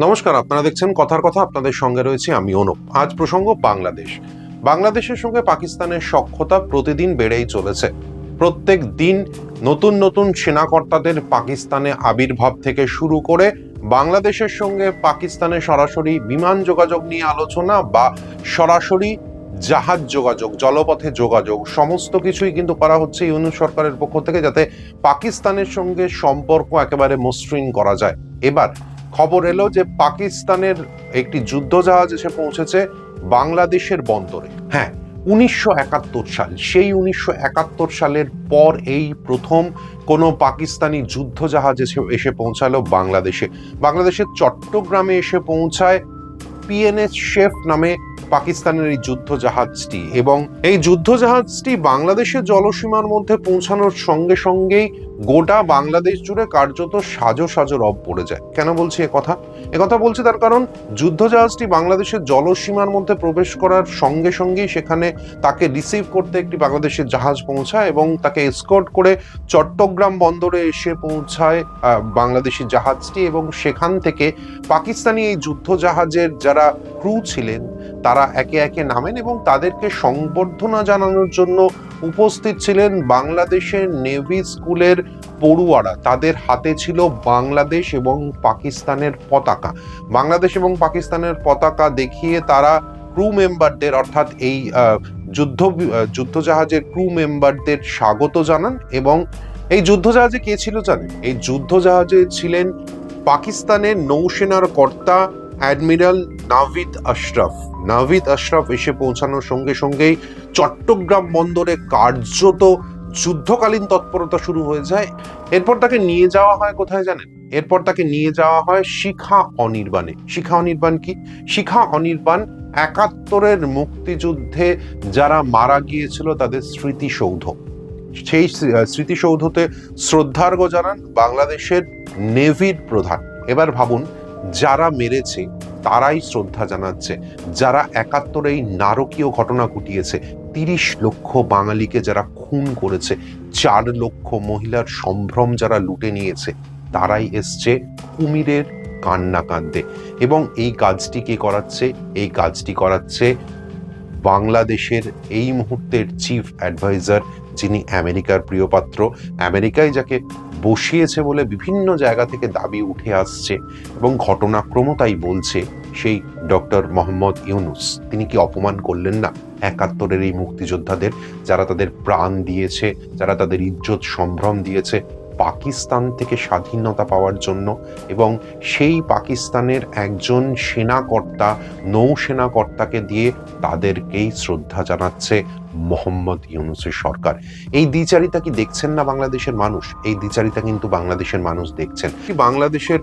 নমস্কার, আপনারা দেখছেন কথার কথা, আপনাদের সঙ্গে রয়েছে আমি অনুপ। আজ প্রসঙ্গ বাংলাদেশ। বাংলাদেশের সঙ্গে পাকিস্তানের সখ্যতা প্রতিদিন বেড়েই চলেছে। প্রত্যেক দিন নতুন নতুন সেনাকর্তাদের পাকিস্তানে আবির্ভাব থেকে শুরু করে বাংলাদেশের সঙ্গে পাকিস্তানের সরাসরি বিমান যোগাযোগ নিয়ে আলোচনা বা সরাসরি জাহাজ যোগাযোগ, জলপথে যোগাযোগ, সমস্ত কিছুই কিন্তু করা হচ্ছে ইউনুস সরকারের পক্ষ থেকে যাতে পাকিস্তানের সঙ্গে সম্পর্ক একেবারে মসৃণ করা যায়। এবার খবর এলো যে পাকিস্তানের একটি যুদ্ধজাহাজ এসে পৌঁছেছে বাংলাদেশের বন্দরে। হ্যাঁ উনিশশো একাত্তর সাল, সেই উনিশশো একাত্তর সালের পর এই প্রথম কোনো পাকিস্তানি যুদ্ধজাহাজ এসে এসে পৌঁছালো বাংলাদেশে। বাংলাদেশের চট্টগ্রামে এসে পৌঁছায় পিএনএস শেফ নামে পাকিস্তানের এই যুদ্ধজাহাজটি এবং এই যুদ্ধজাহাজটি বাংলাদেশের জলসীমার মধ্যে পৌঁছানোর সঙ্গে সঙ্গেই গোটা বাংলাদেশ জুড়ে কার্যত সাজো সাজো রব পড়ে যায়। কেন বলছি কথা? কথা বলছি তার কারণ যুদ্ধজাহাজটি বাংলাদেশের জলসীমার মধ্যে প্রবেশ করার সঙ্গে সঙ্গেই সেখানে তাকে রিসিভ করতে একটি বাংলাদেশের জাহাজ পৌঁছায় এবং তাকে এসকর্ট করে চট্টগ্রাম বন্দরে এসে পৌঁছায় বাংলাদেশি জাহাজটি এবং সেখান থেকে পাকিস্তানি এই যুদ্ধজাহাজের যারা ক্রু ছিলেন, তারা একে একে নামেন এবং তাদেরকে সংবর্ধনা জানানোর জন্য উপস্থিত ছিলেন বাংলাদেশের নেভি স্কুলের পড়ুয়ারা। তাদের হাতে ছিল বাংলাদেশ এবং পাকিস্তানের পতাকা। বাংলাদেশ এবং পাকিস্তানের পতাকা দেখিয়ে তারা ক্রু মেম্বারদের অর্থাৎ এই যুদ্ধ যুদ্ধজাহাজের ক্রু মেম্বারদের স্বাগত জানান এবং এই যুদ্ধজাহাজে কে ছিল জানেন? এই যুদ্ধজাহাজে ছিলেন পাকিস্তানের নৌসেনার কর্তা অ্যাডমিরাল নাভিদ আশরাফ। নাভিদ আশরাফ এসে পৌঁছানোর সঙ্গে সঙ্গেই চট্টগ্রাম বন্দরে কার্যত যুদ্ধকালীন তৎপরতা শুরু হয়ে যায়। এরপর তাকে নিয়ে যাওয়া হয় কোথায় জানেন? এরপর তাকে নিয়ে যাওয়া হয় শিখা অনির্বাণে। শিখা অনির্বাণ কি? শিখা অনির্বাণ একাত্তরের মুক্তিযুদ্ধে যারা মারা গিয়েছিল তাদের স্মৃতিসৌধ। সেই স্মৃতিসৌধতে শ্রদ্ধার্ঘ জানান বাংলাদেশের নেভির প্রধান। এবার ভাবুন, যারা মেরেছে তারাই শ্রদ্ধা জানাচ্ছে। যারা একাত্তরে এই নারকীয় ঘটনা ঘটিয়েছে, তিরিশ লক্ষ বাঙালিকে যারা খুন করেছে, চার লক্ষ মহিলার সম্ভ্রম যারা লুটে নিয়েছে, তারাই এসছে কুমিরের কান্না কাঁদতে এবং এই কাজটি কে করাচ্ছে? এই কাজটি করাচ্ছে বাংলাদেশের এই মুহূর্তের চিফ অ্যাডভাইজার যিনি আমেরিকার প্রিয়পাত্র। আমেরিকায় যাকে বসিয়েছে বলে বিভিন্ন জায়গা থেকে দাবি উঠে আসছে এবং ঘটনাক্রম তাই বলছে সেই ডক্টর মোহাম্মদ ইউনুস। তিনি কি অপমান করলেন না? একাত্তরের এই মুক্তিযোদ্ধাদের, যারা তাদের প্রাণ দিয়েছে, যারা তাদের ইজ্জত সম্ভ্রম দিয়েছে, পাকিস্তান থেকে স্বাধীনতা পাওয়ার জন্য এবং সেই পাকিস্তানের একজন সেনাকর্তা, নৌসেনাকর্তাকে দিয়ে তাদেরকেই শ্রদ্ধা জানাচ্ছে মোহাম্মদ ইউনুসের সরকার। এই দ্বিচারিতা কি দেখছেন না বাংলাদেশের মানুষ? এই দ্বিচারিতা কিন্তু বাংলাদেশের মানুষ দেখছেন। বাংলাদেশের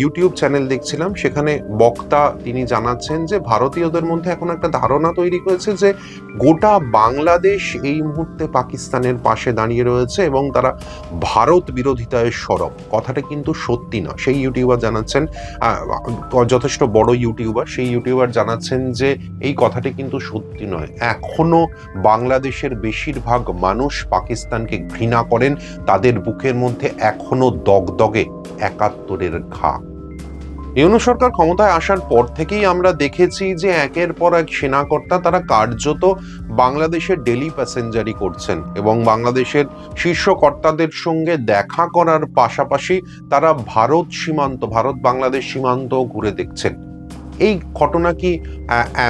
ইউটিউব চ্যানেল দেখছিলাম, সেখানে বক্তা তিনি জানাচ্ছেন যে ভারতীয়দের মধ্যে এখন একটা ধারণা তৈরি হয়েছে যে গোটা বাংলাদেশ এই মুহূর্তে পাকিস্তানের পাশে দাঁড়িয়ে রয়েছে এবং তারা ভারত বিরোধিতায় সরব। কথাটা কিন্তু সত্যি নয়। সেই ইউটিউবার জানাচ্ছেন যথেষ্ট বড় ইউটিউবার সেই ইউটিউবার জানাচ্ছেন যে এই কথাটি কিন্তু সত্যি নয়। এখনও বাংলাদেশের বেশিরভাগ মানুষ পাকিস্তানকে ঘৃণা করেন, তাদের বুকের মধ্যে এখনও দগদগে একাত্তরের ঘা। ইউনু সরকার ক্ষমতায় আসার পর থেকেই আমরা দেখেছি যে একের পর এক সেনাকর্তা তারা কার্যত বাংলাদেশের ডেলি প্যাসেঞ্জারি করছেন এবং বাংলাদেশের শীর্ষ কর্তাদের সঙ্গে দেখা করার পাশাপাশি তারা ভারত সীমান্ত ভারত বাংলাদেশ সীমান্ত ঘুরে দেখছেন। এই ঘটনা কি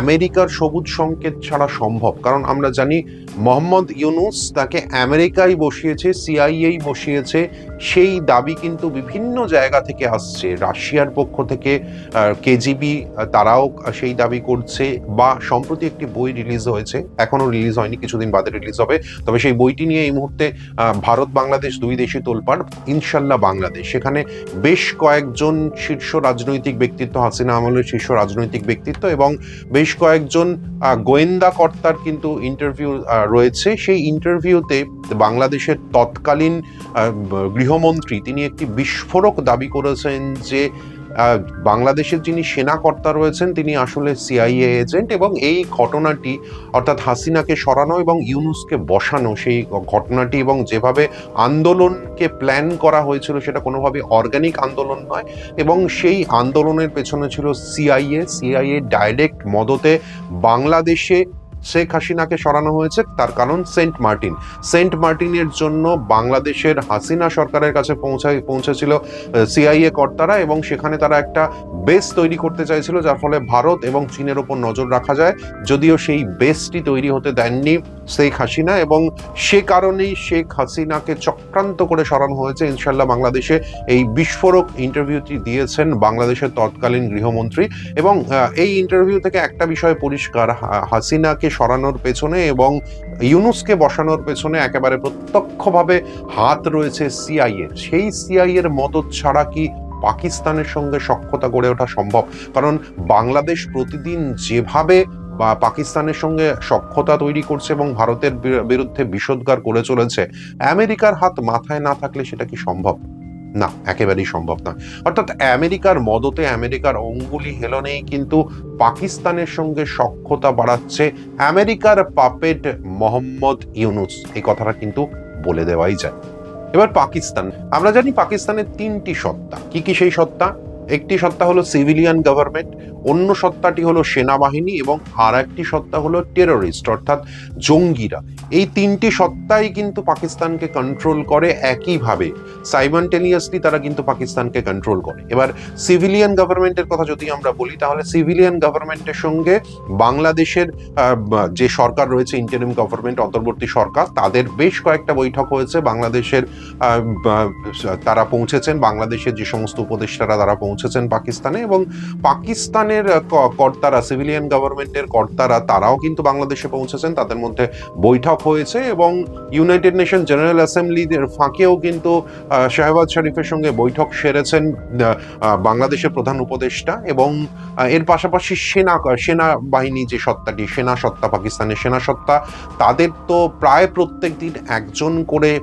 আমেরিকার সবুজ সংকেত ছাড়া সম্ভব? কারণ আমরা জানি মোহাম্মদ ইউনুস তাকে আমেরিকায় বসিয়েছে, সিআইএই বসিয়েছে। সেই দাবি কিন্তু বিভিন্ন জায়গা থেকে আসছে। রাশিয়ার পক্ষ থেকে কেজিবি তারাও সেই দাবি করছে বা সম্প্রতি একটি বই রিলিজ হয়েছে। এখনও রিলিজ হয়নি, কিছুদিন বাদে রিলিজ হবে। তবে সেই বইটি নিয়ে এই মুহূর্তে ভারত, বাংলাদেশ দুই দেশই তোলপাড়। ইনশাল্লাহ বাংলাদেশ। সেখানে বেশ কয়েকজন শীর্ষ রাজনৈতিক ব্যক্তিত্ব, হাসিনা আমলের শীর্ষ রাজনৈতিক ব্যক্তিত্ব এবং বেশ কয়েকজন গোয়েন্দা কর্তার কিন্তু ইন্টারভিউ রয়েছে। সেই ইন্টারভিউতে বাংলাদেশের তৎকালীন গৃহমন্ত্রী তিনি একটি বিস্ফোরক দাবি করেছেন যে বাংলাদেশের যিনি সেনাকর্তা রয়েছেন, তিনি আসলে সিআইএ এজেন্ট এবং এই ঘটনাটি, অর্থাৎ হাসিনাকে সরানো এবং ইউনুসকে বসানো, সেই ঘটনাটি এবং যেভাবে আন্দোলনকে প্ল্যান করা হয়েছিল, সেটা কোনোভাবে অর্গানিক আন্দোলন নয় এবং সেই আন্দোলনের পেছনে ছিল সিআইএ সিআইএ ডাইরেক্ট মদতে বাংলাদেশে শেখ হাসিনাকে সরানো হয়েছে, তার কারণ সেন্ট মার্টিন। সেন্ট মার্টিনের জন্য বাংলাদেশের হাসিনা সরকারের কাছে পৌঁছায়, পৌঁছেছিল সিআইএ কর্তারা এবং সেখানে তারা একটা বেস তৈরি করতে চাইছিল, যার ফলে ভারত এবং চীনের ওপর নজর রাখা যায়। যদিও সেই বেসটি তৈরি হতে দেননি শেখ হাসিনা এবং সে কারণেই শেখ হাসিনাকে চক্রান্ত করে সরানো হয়েছে। ইনশাল্লাহ বাংলাদেশে এই বিস্ফোরক ইন্টারভিউটি দিয়েছেন বাংলাদেশের তৎকালীন গৃহমন্ত্রী এবং এই ইন্টারভিউ থেকে একটা বিষয় পরিষ্কার, হা- হাসিনাকে সরানোর পেছনে এবং ইউনুসকে বসানোর পেছনে একেবারে প্রত্যক্ষভাবে হাত রয়েছে সিআইএ। সেই সিআইএর মদত ছাড়া কি পাকিস্তানের সঙ্গে সক্ষতা গড়ে ওঠা সম্ভব? কারণ বাংলাদেশ প্রতিদিন যেভাবে বা পাকিস্তানের সঙ্গে সক্ষতা তৈরি করছে এবং ভারতের বিরুদ্ধে বিষোদ্গার করে চলেছে, আমেরিকার হাত মাথায় না থাকলে সেটা কি সম্ভব? না, একেবারেই সম্ভব না অর্থাৎ আমেরিকার মদতে আমেরিকার অঙ্গুলি হেলনেই কিন্তু পাকিস্তানের সঙ্গে সক্ষতা বাড়াচ্ছে আমেরিকার পাপেট মোহাম্মদ ইউনুস। এই কথাটা কিন্তু বলে দেওয়াই যায়। এবার পাকিস্তান। আমরা জানি পাকিস্তানের তিনটি সত্তা। কি কি সেই সত্তা? একটি সত্তা হলো সিভিলিয়ান গভর্নমেন্ট অন্য সত্তাটি হলো সেনাবাহিনী এবং আর একটি সত্তা হলো টেররিস্ট অর্থাৎ জঙ্গিরা। এই তিনটি সত্তাই কিন্তু পাকিস্তানকে কন্ট্রোল করে একইভাবে। সাইমান্টেনিয়াসলি তারা কিন্তু পাকিস্তানকে কন্ট্রোল করে। এবার সিভিলিয়ান গভর্নমেন্টের কথা যদি আমরা বলি, তাহলে সিভিলিয়ান গভর্নমেন্টের সঙ্গে বাংলাদেশের যে সরকার রয়েছে ইন্টারিম গভর্নমেন্ট অন্তর্বর্তী সরকার, তাদের বেশ কয়েকটা বৈঠক হয়েছে। বাংলাদেশের তারা পৌঁছেছেন। বাংলাদেশের যে সমস্ত উপদেষ্টারা তারা পৌঁছেছেন পাকিস্তানে এবং পাকিস্তানের ক- কর্তারা সিভিলিয়ান গভর্নমেন্টের কর্তারা, তারাও কিন্তু বাংলাদেশে পৌঁছেছেন। তাদের মধ্যে বৈঠক হয়েছে এবং ইউনাইটেড নেশন জেনারেল অ্যাসেম্বলির ফাঁকেও কিন্তু শাহবাজ শরীফের সঙ্গে বৈঠক সেরেছেন বাংলাদেশের প্রধান উপদেষ্টা এবং এর পাশাপাশি সেনা সেনা বাহিনী যে সত্তাটি, সেনা সত্তা, পাকিস্তানের সেনা সত্তা, তাদের তো প্রায় প্রত্যেক দিন একজন করে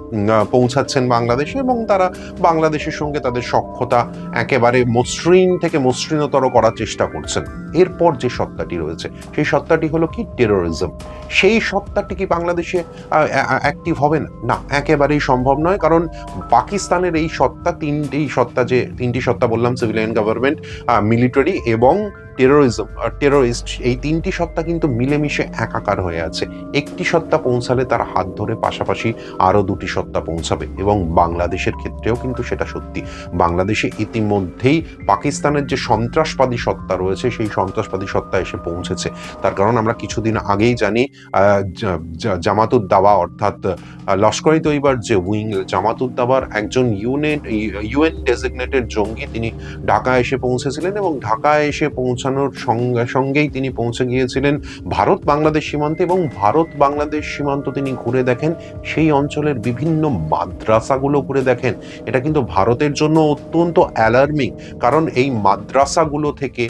পৌঁছাচ্ছেন বাংলাদেশে এবং তারা বাংলাদেশের সঙ্গে তাদের সক্ষতা একেবারে মসৃণ থেকে মসৃণতর করার চেষ্টা করছেন এরপর যে সত্তাটি রয়েছে, সেই সত্তাটি হলো কি? টেরোরিজম সেই সত্তাটি কি বাংলাদেশে অ্যাক্টিভ হবে না? না, একেবারেই সম্ভব নয়। কারণ পাকিস্তানের এই সত্তা, তিনটি সত্তা যে, তিনটি সত্তা বললাম সিভিলিয়ান গভর্নমেন্ট মিলিটারি এবং টেরোরিজম আর টেরোরিস্ট এই তিনটি সত্তা কিন্তু মিলেমিশে একাকার হয়ে আছে। একটি সত্তা পৌঁছালে তার হাত ধরে পাশাপাশি আরও দুটি সত্তা পৌঁছাবে এবং বাংলাদেশের ক্ষেত্রেও কিন্তু সেটা সত্যি। বাংলাদেশে ইতিমধ্যেই পাকিস্তানের যে সন্ত্রাসবাদী সত্তা রয়েছে, সেই সন্ত্রাসবাদী সত্তা এসে পৌঁছেছে। তার কারণ আমরা কিছুদিন আগেই জানি জামাতুদ দাওয়া অর্থাৎ লস্কর তৈবার যে উইং জামাতুদ দাওয়ার একজন ইউনেট ইউএন ডেজিগনেটেড জঙ্গি তিনি ঢাকায় এসে পৌঁছেছিলেন এবং ঢাকায় এসে পৌঁছানোর সঙ্গে, সঙ্গেই তিনি পৌঁছে গিয়েছিলেন। ভারত বাংলাদেশ সীমান্তে এবং ভারত বাংলাদেশ সীমান্ত তিনি ঘুরে দেখেন, সেই অঞ্চলের বিভিন্ন মাদ্রাসাগুলো ঘুরে দেখেন। এটা কিন্তু ভারতের জন্য অত্যন্ত অ্যালার্মিং কারণ এই মাদ্রাসাগুলো থেকে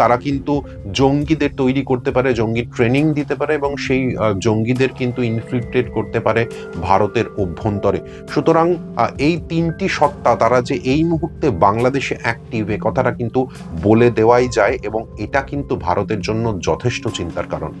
তারা কিন্তু জঙ্গিদের তৈরি করতে পারে, জঙ্গি ট্রেনিং দিতে পারে এবং সেই জঙ্গিদের কিন্তু ইনফিল্ট্রেট করতে পারে ভারতের অভ্যন্তরে। সুতরাং এই তিনটি সত্তা তারা যে এই মুহূর্তে বাংলাদেশে অ্যাক্টিভ এ কথাটা কিন্তু বলে দেওয়াই যায় এবং এটা কিন্তু ভারতের জন্য যথেষ্ট চিন্তার কারণ।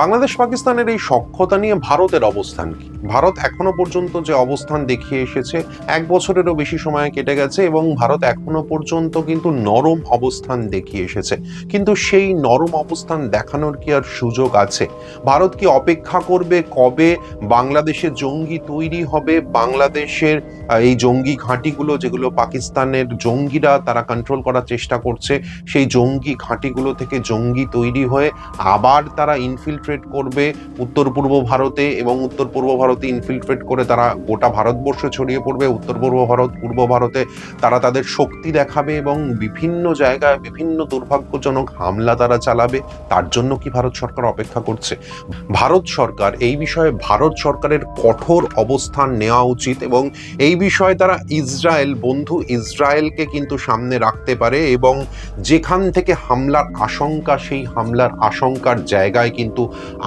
বাংলাদেশ পাকিস্তানের এই সক্ষতা নিয়ে ভারতের অবস্থান কি? ভারত এখনও পর্যন্ত যে অবস্থান দেখিয়ে এসেছে, এক বছরেরও বেশি সময় কেটে গেছে এবং ভারত এখনও পর্যন্ত কিন্তু নরম অবস্থান দেখিয়ে এসেছে। কিন্তু সেই নরম অবস্থান দেখানোর কি আর সুযোগ আছে? ভারত কি অপেক্ষা করবে কবে বাংলাদেশে জঙ্গি তৈরি হবে? বাংলাদেশের এই জঙ্গি ঘাঁটিগুলো যেগুলো পাকিস্তানের জঙ্গিরা তারা কন্ট্রোল করার চেষ্টা করছে, সেই জঙ্গি ঘাঁটিগুলো থেকে জঙ্গি তৈরি হয়ে আবার তারা ইনফিলট্রেট করবে, উত্তর পূর্ব ভারতে এবং উত্তর পূর্ব ভারতে ইনফিলট্রেট করে তারা গোটা ভারতবর্ষ ছড়িয়ে পড়বে, উত্তর পূর্ব ভারত, পূর্ব ভারতে তারা তাদের শক্তি দেখাবে এবং বিভিন্ন জায়গায় বিভিন্ন দুর্ভাগ্যজনক হামলা তারা চালাবে। তার জন্য কি ভারত সরকার অপেক্ষা করছে? ভারত সরকার, এই বিষয়ে ভারত সরকারের কঠোর অবস্থান নেওয়া উচিত এবং এই বিষয়ে তারা ইসরায়েল বন্ধু, ইসরায়েলকে কিন্তু সামনে রাখতে পারে এবং যেখান থেকে হামলার আশঙ্কা, সেই হামলার আশঙ্কার জায়গায় কিন্তু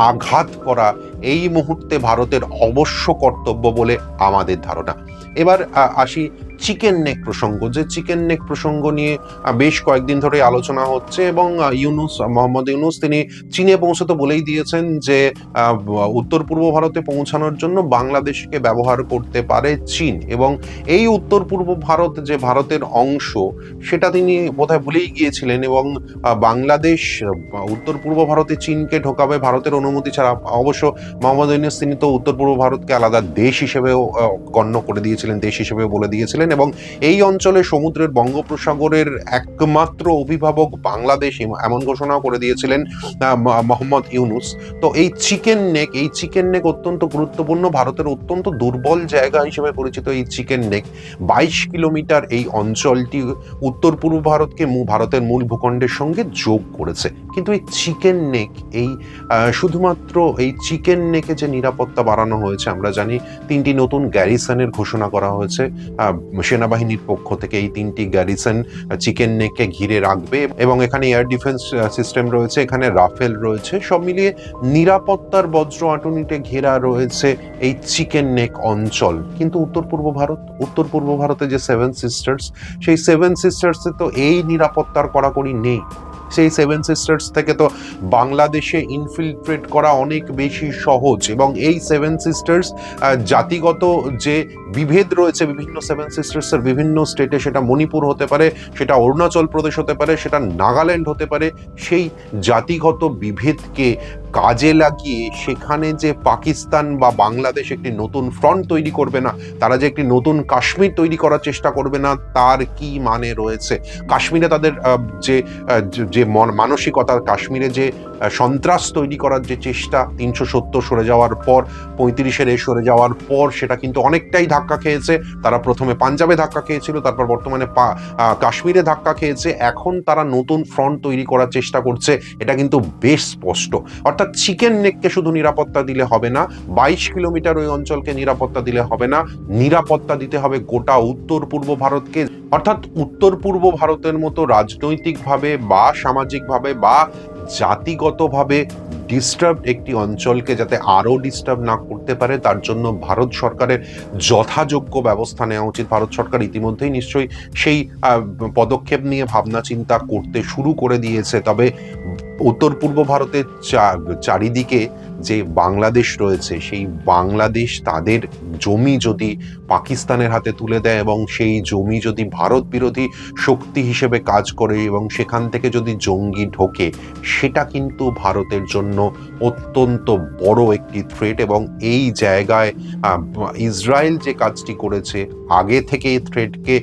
আঘাত করা এই মুহূর্তে ভারতের অবশ্য কর্তব্য বলে আমাদের ধারণা। এবার আসি চিকেন নেক প্রসঙ্গ, যে চিকেন নেক প্রসঙ্গ নিয়ে বেশ কয়েকদিন ধরে আলোচনা হচ্ছে এবং ইউনুস, মোহাম্মদ ইউনুস তিনি চীনে পৌঁছতে বলেই দিয়েছেন যে উত্তর পূর্ব ভারতে পৌঁছানোর জন্য বাংলাদেশকে ব্যবহার করতে পারে চীন এবং এই উত্তর পূর্ব ভারত যে ভারতের অংশ, সেটা তিনি বোধহয় ভুলেই গিয়েছিলেন এবং বাংলাদেশ উত্তর পূর্ব ভারতে চীনকে ঢোকাবে ভারতের অনুমতি ছাড়া, অবশ্য মোহাম্মদ ইউনুস তিনি তো উত্তর পূর্ব ভারতকে আলাদা দেশ হিসেবেও গণ্য করে দিয়েছিলেন, দেশ হিসেবে বলে দিয়েছিলেন। এবং এই অঞ্চলে সমুদ্রের বঙ্গোপসাগরের একমাত্র অভিভাবক বাংলাদেশ, এমন ঘোষণাও করে দিয়েছিলেন মোহাম্মদ ইউনুস। তো এই চিকেন নেক, এই চিকেন নেক অত্যন্ত গুরুত্বপূর্ণ, ভারতের অত্যন্ত দুর্বল জায়গা হিসেবে পরিচিত এই চিকেন নেক। বাইশ কিলোমিটার এই অঞ্চলটি উত্তর পূর্ব ভারতকে ভারতের মূল ভূখণ্ডের সঙ্গে যোগ করেছে। কিন্তু এই চিকেন নেক, এই শুধুমাত্র এই চিকেন নেকে যে নিরাপত্তা বাড়ানো হয়েছে, আমরা জানি তিনটি নতুন গ্যারিসনের ঘোষণা করা হয়েছে সেনাবাহিনীর পক্ষ থেকে এই তিনটি গ্যারিসন চিকেন নেককে ঘিরে রাখবে এবং এখানে এয়ার ডিফেন্স সিস্টেম রয়েছে, এখানে রাফেল রয়েছে। সব মিলিয়ে নিরাপত্তার বজ্র আটুনিতে ঘেরা রয়েছে এই চিকেন নেক অঞ্চল। কিন্তু উত্তর পূর্ব ভারত, উত্তর পূর্ব ভারতে যে সেভেন সিস্টার্স সেই সেভেন সিস্টার্সে তো এই নিরাপত্তার কড়াকড়ি নেই। সেই সেভেন সিস্টার্স থেকে তো বাংলাদেশে ইনফিলট্রেট করা অনেক বেশি সহজ এবং এই সেভেন সিস্টার্স জাতিগত যে বিভেদ রয়েছে বিভিন্ন সেভেন সিস্টার্সের বিভিন্ন স্টেটে সেটা মণিপুর হতে পারে, সেটা অরুণাচল প্রদেশ হতে পারে, সেটা নাগাল্যান্ড হতে পারে, সেই জাতিগত বিভেদকে কাজে লাগিয়ে সেখানে যে পাকিস্তান বা বাংলাদেশ একটি নতুন ফ্রন্ট তৈরি করবে না, তারা যে একটি নতুন কাশ্মীর তৈরি করার চেষ্টা করবে না, তার কি মানে রয়েছে? কাশ্মীরে তাদের যে যে- মন- মানসিকতা কাশ্মীরে যে সন্ত্রাস তৈরি করার যে চেষ্টা তিনশো সত্তর সরে যাওয়ার পর, পঁয়ত্রিশের এ সরে যাওয়ার পর সেটা কিন্তু অনেকটাই ধাক্কা খেয়েছে। তারা প্রথমে পাঞ্জাবে ধাক্কা খেয়েছিল, তারপর বর্তমানে কাশ্মীরে ধাক্কা খেয়েছে। এখন তারা নতুন ফ্রন্ট তৈরি করার চেষ্টা করছে, এটা কিন্তু বেশ স্পষ্ট। অর্থাৎ চিকেন নেককে শুধু নিরাপত্তা দিলে হবে না, বাইশ কিলোমিটার ওই অঞ্চলকে নিরাপত্তা দিলে হবে না, নিরাপত্তা দিতে হবে গোটা উত্তর পূর্ব ভারতকে। অর্থাৎ উত্তর পূর্ব ভারতের মতো রাজনৈতিকভাবে বা সামাজিকভাবে বা জাতিগতভাবে ডিস্টার্ব একটি অঞ্চলকে যাতে আরও ডিস্টার্ব না করতে পারে, তার জন্য ভারত সরকারের যথাযোগ্য ব্যবস্থা নেওয়া উচিত। ভারত সরকার ইতিমধ্যেই নিশ্চয়ই সেই পদক্ষেপ নিয়ে ভাবনা চিন্তা করতে শুরু করে দিয়েছে। তবে উত্তর পূর্ব ভারতের চারিদিকে যে বাংলাদেশ রয়েছে, সেই বাংলাদেশ তাদের জমি যদি পাকিস্তানের হাতে তুলে দেয় এবং সেই জমি যদি ভারত বিরোধী শক্তি হিসেবে কাজ করে এবং সেখান থেকে যদি জঙ্গি ঢোকে, সেটা কিন্তু ভারতের জন্য অত্যন্ত বড় একটি থ্রেট এবং এই জায়গায় ইসরায়েল যে কাজটি করেছে, আগে থেকে থ্রেটকে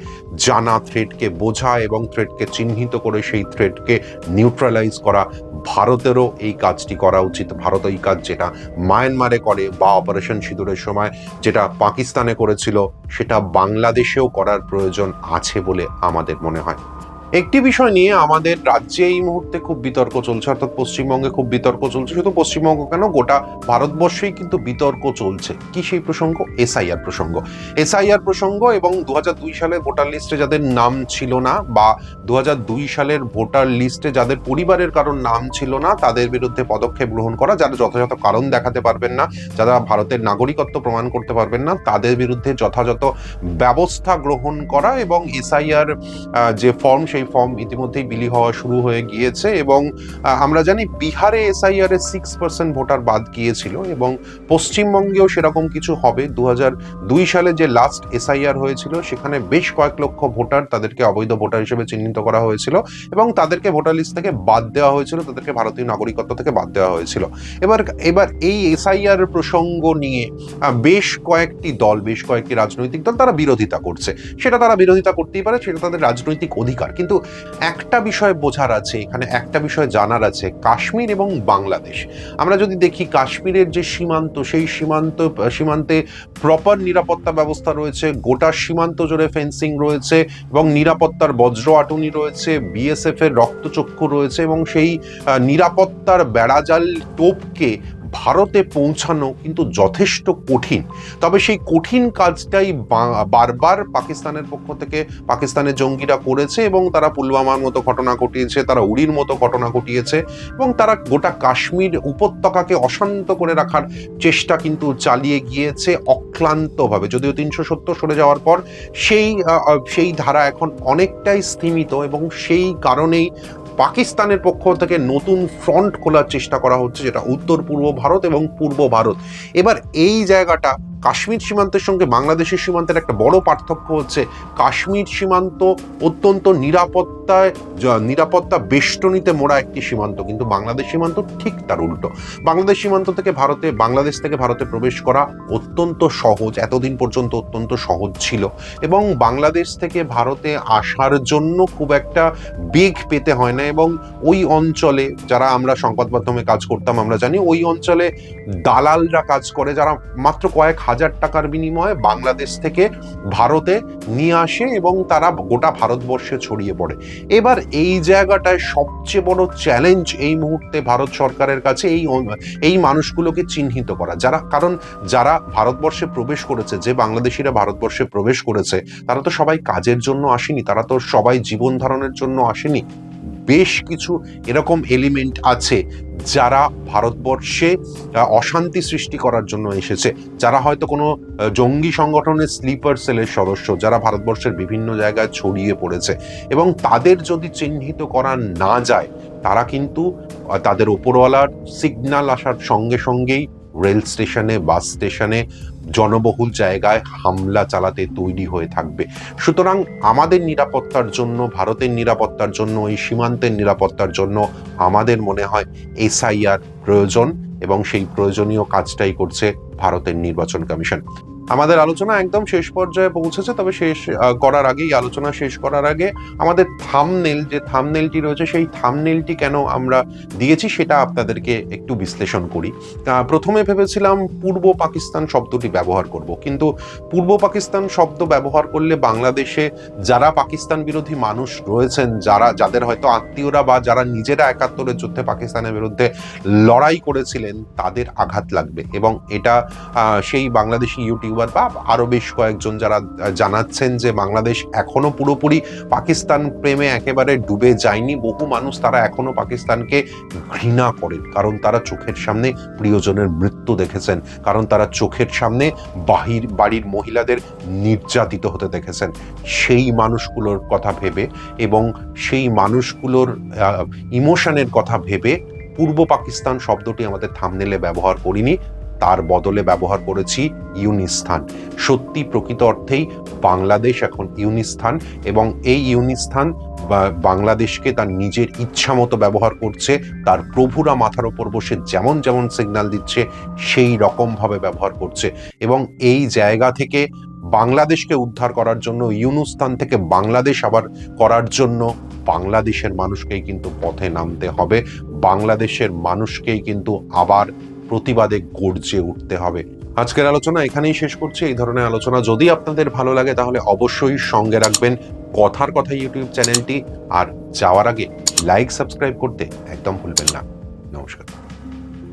জানা থ্রেটকে বোঝা এবং থ্রেটকে চিহ্নিত করে সেই থ্রেটকে নিউট্রালাইজ করা ভারতেরও এই কাজটি করা উচিত। ভারত এই কাজ যেটা মায়ানমারে করে বা অপারেশন সিঁদুরের সময় যেটা পাকিস্তানে করেছিল, সেটা বাংলাদেশেও করার প্রয়োজন আছে বলে আমাদের মনে হয়। একটি বিষয় নিয়ে আমাদের রাজ্যে এই মুহূর্তে খুব বিতর্ক চলছে, অর্থাৎ পশ্চিমবঙ্গে খুব বিতর্ক চলছে। শুধু পশ্চিমবঙ্গ কেন, গোটা ভারতবর্ষেই কিন্তু বিতর্ক চলছে। কি সেই প্রসঙ্গ? এসআইআর প্রসঙ্গ। এসআইআর প্রসঙ্গ এবং দু হাজার দুই সালের ভোটার লিস্টে যাদের নাম ছিল না বা দু হাজার দুই সালের ভোটার লিস্টে যাদের পরিবারের কারণ নাম ছিল না, তাদের বিরুদ্ধে পদক্ষেপ গ্রহণ করা, যারা যথাযথ কারণ দেখাতে পারবেন না, যারা ভারতের নাগরিকত্ব প্রমাণ করতে পারবেন না, তাদের বিরুদ্ধে যথাযথ ব্যবস্থা গ্রহণ করা এবং এসআইআর যে ফর্ম সেই ফর্ম ইতিমধ্যেই বিলি হওয়া শুরু হয়ে গিয়েছে এবং আমরা জানি বিহারে এসআইআর এ সিক্স পার্সেন্ট ভোটার বাদ গিয়েছিল এবং পশ্চিমবঙ্গেও সেরকম কিছু হবে। দু সালে যে লাস্ট এসআইআর হয়েছিল, সেখানে বেশ কয়েক লক্ষ ভোটার তাদেরকে অবৈধ ভোটার হিসেবে চিহ্নিত করা হয়েছিল এবং তাদেরকে ভোটার লিস্ট থেকে বাদ দেওয়া হয়েছিল, তাদেরকে ভারতীয় নাগরিকত্ব থেকে বাদ দেওয়া হয়েছিল। এবার এবার এই এসআইআর প্রসঙ্গ নিয়ে বেশ কয়েকটি দল, বেশ কয়েকটি রাজনৈতিক দল তারা বিরোধিতা করছে। সেটা তারা বিরোধিতা করতেই পারে, সেটা তাদের রাজনৈতিক অধিকার। কিন্তু একটা বিষয় বোঝার আছে, এখানে একটা বিষয় জানার আছে, কাশ্মীর এবং বাংলাদেশ। আমরা যদি দেখি কাশ্মীরের যে সীমান্ত, সেই সীমান্ত, সীমান্তে প্রপার নিরাপত্তা ব্যবস্থা রয়েছে, গোটা সীমান্ত জুড়ে ফেন্সিং রয়েছে এবং নিরাপত্তার বজ্র আটুনি রয়েছে বিএসএফ এর রক্তচক্ষু রয়েছে এবং সেই নিরাপত্তার বেড়াজাল টোপকে ভারতে পৌঁছানো কিন্তু যথেষ্ট কঠিন। তবে সেই কঠিন কাজটাই বারবার পাকিস্তানের পক্ষ থেকে পাকিস্তানের জঙ্গিরা করেছে এবং তারা পুলওয়ামার মতো ঘটনা ঘটিয়েছে, তারা উড়ির মতো ঘটনা ঘটিয়েছে এবং তারা গোটা কাশ্মীর উপত্যকাকে অশান্ত করে রাখার চেষ্টা কিন্তু চালিয়ে গিয়েছে অক্লান্তভাবে। যদিও তিনশো সত্তর সরে যাওয়ার পর সেই সেই ধারা এখন অনেকটাই স্তীমিত এবং সেই কারণেই পাকিস্তানের পক্ষ থেকে নতুন ফ্রন্ট খোলার চেষ্টা করা হচ্ছে, যেটা উত্তর পূর্ব ভারত এবং পূর্ব ভারত। এবার এই জায়গাটা কাশ্মীর সীমান্তের সঙ্গে বাংলাদেশের সীমান্তের একটা বড় পার্থক্য হচ্ছে কাশ্মীর সীমান্ত অত্যন্ত নিরাপত্তায় নিরাপত্তা বেষ্টনীতে মোড়া একটি সীমান্ত। কিন্তু বাংলাদেশ সীমান্ত ঠিক তার উল্টো। বাংলাদেশ সীমান্ত থেকে ভারতে, বাংলাদেশ থেকে ভারতে প্রবেশ করা অত্যন্ত সহজ, এতদিন পর্যন্ত অত্যন্ত সহজ ছিল। এবং বাংলাদেশ থেকে ভারতে আসার জন্য খুব একটা বেগ পেতে হয় না এবং ওই অঞ্চলে যারা আমরা সংবাদ মাধ্যমে কাজ করতাম, আমরা জানি ওই অঞ্চলে দালালরা কাজ করে, যারা মাত্র কয়েক হাজার টাকার বিনিময়ে বাংলাদেশ থেকে ভারতে নিয়ে আসে এবং তারা গোটা ভারতবর্ষে ছড়িয়ে পড়ে। এবার এই জায়গাটায় সবচেয়ে বড় চ্যালেঞ্জ এই মুহূর্তে ভারত সরকারের কাছে এই এই মানুষগুলোকে চিহ্নিত করা। যারা, কারণ যারা ভারতবর্ষে প্রবেশ করেছে, যে বাংলাদেশিরা ভারতবর্ষে প্রবেশ করেছে, তারা তো সবাই কাজের জন্য আসেনি, তারা তো সবাই জীবন ধারণের জন্য আসেনি। বেশ কিছু এরকম এলিমেন্ট আছে যারা ভারতবর্ষে অশান্তি সৃষ্টি করার জন্য এসেছে। যারা হয়তো কোনো জঙ্গি সংগঠনের স্লিপার সেলের সদস্য, যারা ভারতবর্ষের বিভিন্ন জায়গায় ছড়িয়ে পড়েছে। এবং তাদের যদি চিহ্নিত করা না যায়, তারা কিন্তু তাদের ওপরওয়ালার সিগন্যাল আসার সঙ্গে সঙ্গেই রেল স্টেশনে বাস স্টেশনে জনবহুল জায়গায় হামলা চালাতে তৈরি হয়ে থাকবে। সুতরাং আমাদের নিরাপত্তার জন্য, ভারতের নিরাপত্তার জন্য, এই সীমান্তের নিরাপত্তার জন্য আমাদের মনে হয় এসআইআর প্রয়োজন এবং সেই প্রয়োজনীয় কাজটাই করছে ভারতের নির্বাচন কমিশন। আমাদের আলোচনা একদম শেষ পর্যায়ে পৌঁছেছে, তবে শেষ করার আগে এই আলোচনা শেষ করার আগে আমাদের থামনেল যে থামনেলটি রয়েছে, সেই থামনেলটি কেন আমরা দিয়েছি সেটা আপনাদেরকে একটু বিশ্লেষণ করি। প্রথমে ভেবেছিলাম পূর্ব পাকিস্তান শব্দটি ব্যবহার করব, কিন্তু পূর্ব পাকিস্তান শব্দ ব্যবহার করলে বাংলাদেশে যারা পাকিস্তান বিরোধী মানুষ রয়েছেন, যারা, যাদের হয়তো আত্মীয়রা বা যারা নিজেরা একাত্তরের যুদ্ধে পাকিস্তানের বিরুদ্ধে লড়াই করেছিলেন, তাদের আঘাত লাগবে। এবং এটা সেই বাংলাদেশি ইউটিউবার বা আরও বেশ কয়েকজন যারা জানাচ্ছেন যে বাংলাদেশ এখনও পুরোপুরি পাকিস্তান প্রেমে একেবারে ডুবে যায়নি। বহু মানুষ তারা এখনও পাকিস্তানকে ঘৃণা করেন, কারণ তারা চোখের সামনে প্রিয়জনের মৃত্যু দেখেছেন, কারণ তারা চোখের সামনে বাহির, বাড়ির মহিলাদের নির্যাতিত হতে দেখেছেন। সেই মানুষগুলোর কথা ভেবে এবং সেই মানুষগুলোর ইমোশনের কথা ভেবে পূর্ব পাকিস্তান শব্দটি আমাদের থামনেলে ব্যবহার করিনি। তার বদলে ব্যবহার করেছি ইউনিস্থান। সত্যি প্রকৃত অর্থেই বাংলাদেশ এখন ইউনিস্থান এবং এই ইউনিস্থান বাংলাদেশকে তার নিজের ইচ্ছা মতো ব্যবহার করছে, তার প্রভুরা মাথার ওপর বসে যেমন যেমন সিগন্যাল দিচ্ছে, সেই রকমভাবে ব্যবহার করছে এবং এই জায়গা থেকে বাংলাদেশকে উদ্ধার করার জন্য, ইউনুস্থান থেকে বাংলাদেশ আবার করার জন্য বাংলাদেশের মানুষকেই কিন্তু পথে নামতে হবে, বাংলাদেশের মানুষকেই কিন্তু আবার প্রতিবাদে গর্জে উঠতে হবে। আজকের আলোচনা এখানেই শেষ করছি। এই ধরনের আলোচনা যদি আপনাদের ভালো লাগে, তাহলে অবশ্যই সঙ্গে রাখবেন কথার কথা ইউটিউব চ্যানেলটি। আর যাওয়ার আগে লাইক সাবস্ক্রাইব করতে একদম ভুলবেন না। নমস্কার।